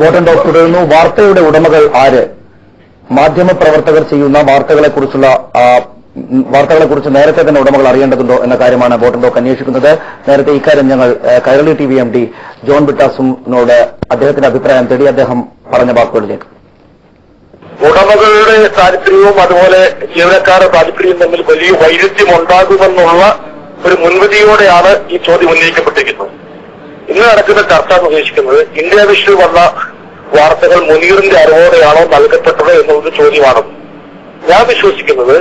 Vote doctor തുടരുന്നു വാർത്തയുടെ ഉടമകൾ ആര്? മാധ്യമപ്രവർത്തകർ ചെയ്യുന്ന വാർത്തകളെക്കുറിച്ചുള്ള വാർത്തകളെക്കുറിച്ച് നേരത്തെ തന്നെ ഉടമകൾ അറിയേണ്ടതുണ്ടോ എന്ന കാര്യമാണ് ബോട്ടൻ ആൻഡ് ടോക്ക് അന്വേഷിക്കുന്നത്. നേരത്തെ ഇക്കാര്യം ഞങ്ങൾ Kairali T V M D John ബിട്ടാസുനോട് അദ്ദേഹത്തിന്റെ അഭിപ്രായം തേടി അദ്ദേഹം പറഞ്ഞ വാക്കുകളിലേക്ക് ഉടമകളുടെ താല്പര്യവും അതുപോലെ ജീവനക്കാരുടെ താല്പര്യവും തമ്മിൽ വലിയ വൈരുദ്ധ്യം ഉണ്ടാകുമെന്നുള്ള ഒരു മുൻവിധിയോടെയാണ് ഈ ചോദ്യം ഉന്നയിക്കപ്പെട്ടിരിക്കുന്നത്. ഇന്ന് നടക്കുന്ന ചർച്ച എന്ന് ഉദ്ദേശിക്കുന്നത് ഇന്ത്യ വിഷു വന്ന വാർത്തകൾ മുനീറിന്റെ അറിവോടെയാണോ നൽകപ്പെട്ടത് എന്നുള്ളത് ചോദ്യമാണ്. ഞാൻ വിശ്വസിക്കുന്നത്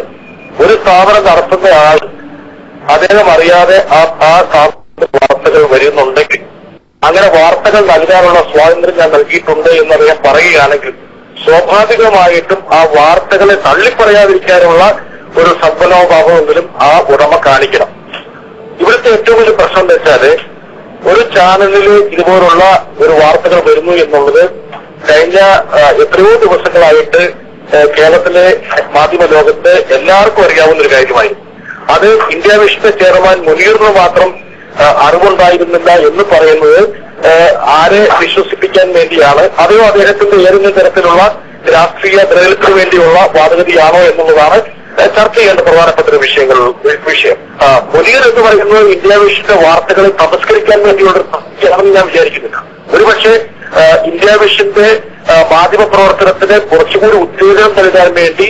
ഒരു സ്ഥാപനം നടത്തുന്ന ആൾ അദ്ദേഹം അറിയാതെ ആ ആ സ്ഥാപനത്തിന്റെ വാർത്തകൾ വരുന്നുണ്ടെങ്കിൽ അങ്ങനെ വാർത്തകൾ നൽകാനുള്ള സ്വാതന്ത്ര്യം ഞാൻ നൽകിയിട്ടുണ്ട് എന്ന് അദ്ദേഹം പറയുകയാണെങ്കിൽ സ്വാഭാവികമായിട്ടും ആ വാർത്തകളെ തള്ളിപ്പറയാതിരിക്കാനുള്ള ഒരു സമ്പന്നോഭാവമെങ്കിലും ആ ഉടമ കാണിക്കണം. ഇവിടുത്തെ ഏറ്റവും വലിയ പ്രശ്നം എന്താ വെച്ചാൽ ഒരു ചാനലിൽ ഇതുപോലുള്ള ഒരു വാർത്തകൾ വരുന്നു എന്നുള്ളത് കഴിഞ്ഞ എത്രയോ ദിവസങ്ങളായിട്ട് കേരളത്തിലെ മാധ്യമ ലോകത്ത് എല്ലാവർക്കും അറിയാവുന്ന ഒരു കാര്യമായി. അത് ഇന്ത്യ വിഷ്ണു ചെയർമാൻ മുനീറിന് മാത്രം അറിവുണ്ടായിരുന്നില്ല എന്ന് പറയുന്നത് ആരെ വിശ്വസിപ്പിക്കാൻ വേണ്ടിയാണ്. അതോ അദ്ദേഹത്തിന്റെ ഏതെങ്കിലും തരത്തിലുള്ള രാഷ്ട്രീയ നിലനിൽപ്പിന് വേണ്ടിയുള്ള വാദഗതിയാണോ എന്നുള്ളതാണ് ചർച്ച ചെയ്യേണ്ട പ്രധാനപ്പെട്ട ഒരു വിഷയങ്ങൾ. മുനീർ എന്ന് പറയുന്നത് ഇന്ത്യ വിഷന്റെ വാർത്തകളെ തമസ്കരിക്കാൻ വേണ്ടിയുള്ള ഒരു ഞാൻ വിചാരിക്കുന്നില്ല. ഒരുപക്ഷെ ആ, ഇന്ത്യ വിഷന്റെ മാധ്യമ പ്രവർത്തനത്തിന് കുറച്ചുകൂടി ഉത്തേജനം നൽകാൻ വേണ്ടി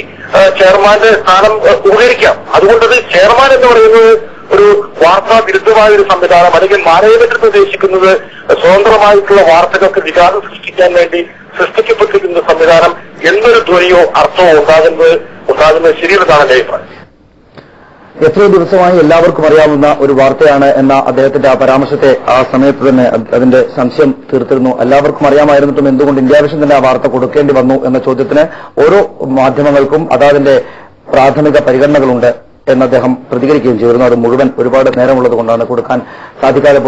ചെയർമാന്റെ സ്ഥാനം ഉപകരിക്കാം അതുകൊണ്ടത് ചെയർമാൻ എന്ന് പറയുന്നത് ഒരു വാർത്താ വിരുദ്ധമായ ഒരു സംവിധാനം അല്ലെങ്കിൽ മാനേജ്മെന്റ് ഉദ്ദേശിക്കുന്നത് സ്വതന്ത്രമായിട്ടുള്ള വാർത്തകൾക്ക് വികാസം സൃഷ്ടിക്കാൻ വേണ്ടി സൃഷ്ടിക്കപ്പെട്ടിരിക്കുന്ന സംവിധാനം എന്നൊരു ധ്വനിയോ അർത്ഥമോ ഉണ്ടാകുന്നത് ഉണ്ടാകുന്നത് ശരിയുള്ളതാണ് അഭിപ്രായം എത്രയോ ദിവസമായി എല്ലാവർക്കും അറിയാവുന്ന ഒരു വാർത്തയാണ് എന്ന അദ്ദേഹത്തിന്റെ ആ പരാമർശത്തെ ആ സമയത്ത് തന്നെ അതിന്റെ സംശയം തീർത്തിരുന്നു. എല്ലാവർക്കും അറിയാമായിരുന്നിട്ടും എന്തുകൊണ്ട് ഇന്ത്യ ആവശ്യം തന്നെ ആ വാർത്ത കൊടുക്കേണ്ടി വന്നു എന്ന ചോദ്യത്തിന് ഓരോ മാധ്യമങ്ങൾക്കും അതാതിന്റെ പ്രാഥമിക പരിഗണനകളുണ്ട് എന്ന് അദ്ദേഹം പ്രതികരിക്കുകയും ചെയ്തിരുന്നു. അത് മുഴുവൻ ഒരുപാട് നേരമുള്ളത് കൊണ്ടാണ് കൊടുക്കാൻ സാധിക്കാതെ